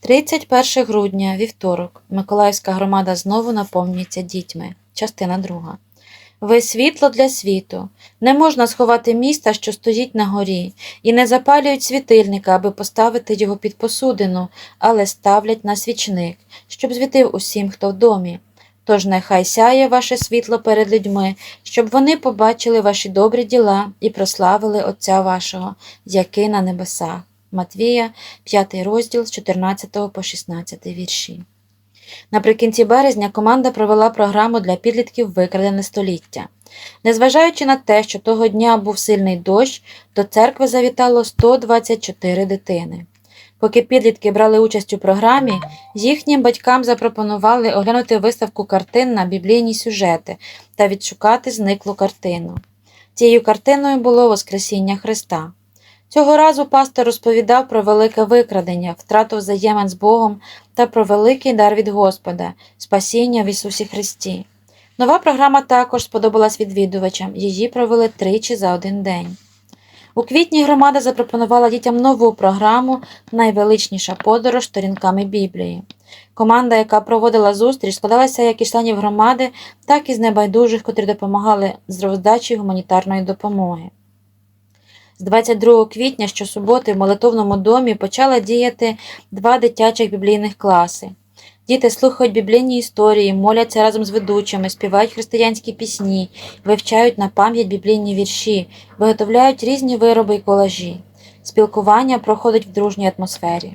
31 грудня, вівторок. Миколаївська громада знову наповнюється дітьми. Частина друга. Ви світло для світу. Не можна сховати міста, що стоїть на горі, і не запалюють світильника, аби поставити його під посудину, але ставлять на свічник, щоб звітив усім, хто в домі. Тож нехай сяє ваше світло перед людьми, щоб вони побачили ваші добрі діла і прославили Отця вашого, який на небесах. Матвія, 5 розділ з 14 по 16 вірші. Наприкінці березня команда провела програму для підлітків Викрадене століття. Незважаючи на те, що того дня був сильний дощ, до церкви завітало 124 дитини. Поки підлітки брали участь у програмі, їхнім батькам запропонували оглянути виставку картин на біблійні сюжети та відшукати зниклу картину. Цією картиною було Воскресіння Христа. Цього разу пастор розповідав про велике викрадення, втрату взаємин з Богом та про великий дар від Господа, спасіння в Ісусі Христі. Нова програма також сподобалась відвідувачам, її провели тричі за один день. У квітні громада запропонувала дітям нову програму Найвеличніша подорож сторінками Біблії. Команда, яка проводила зустріч, складалася як із членів громади, так і з небайдужих, котрі допомагали з роздачі гуманітарної допомоги. З 22 квітня щосуботи в молитовному домі почала діяти два дитячих біблійних класи. Діти слухають біблійні історії, моляться разом з ведучими, співають християнські пісні, вивчають на пам'ять біблійні вірші, виготовляють різні вироби і колажі. Спілкування проходить в дружній атмосфері.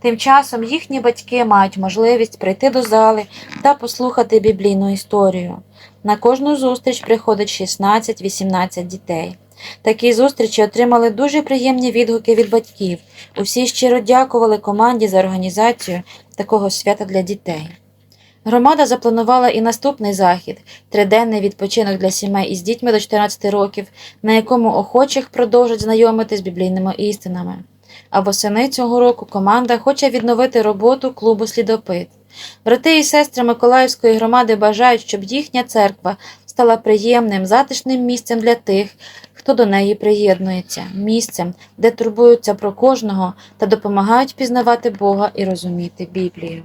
Тим часом їхні батьки мають можливість прийти до зали та послухати біблійну історію. На кожну зустріч приходить 16-18 дітей. Такі зустрічі отримали дуже приємні відгуки від батьків. Усі щиро дякували команді за організацію такого свята для дітей. Громада запланувала і наступний захід триденний відпочинок для сімей із дітьми до 14 років, на якому охочих продовжать знайомити з біблійними істинами. А восени цього року команда хоче відновити роботу клубу слідопит. Брати і сестри Миколаївської громади бажають, щоб їхня церква стала приємним, затишним місцем для тих, хто до неї приєднується, місцем, де турбуються про кожного та допомагають пізнавати Бога і розуміти Біблію.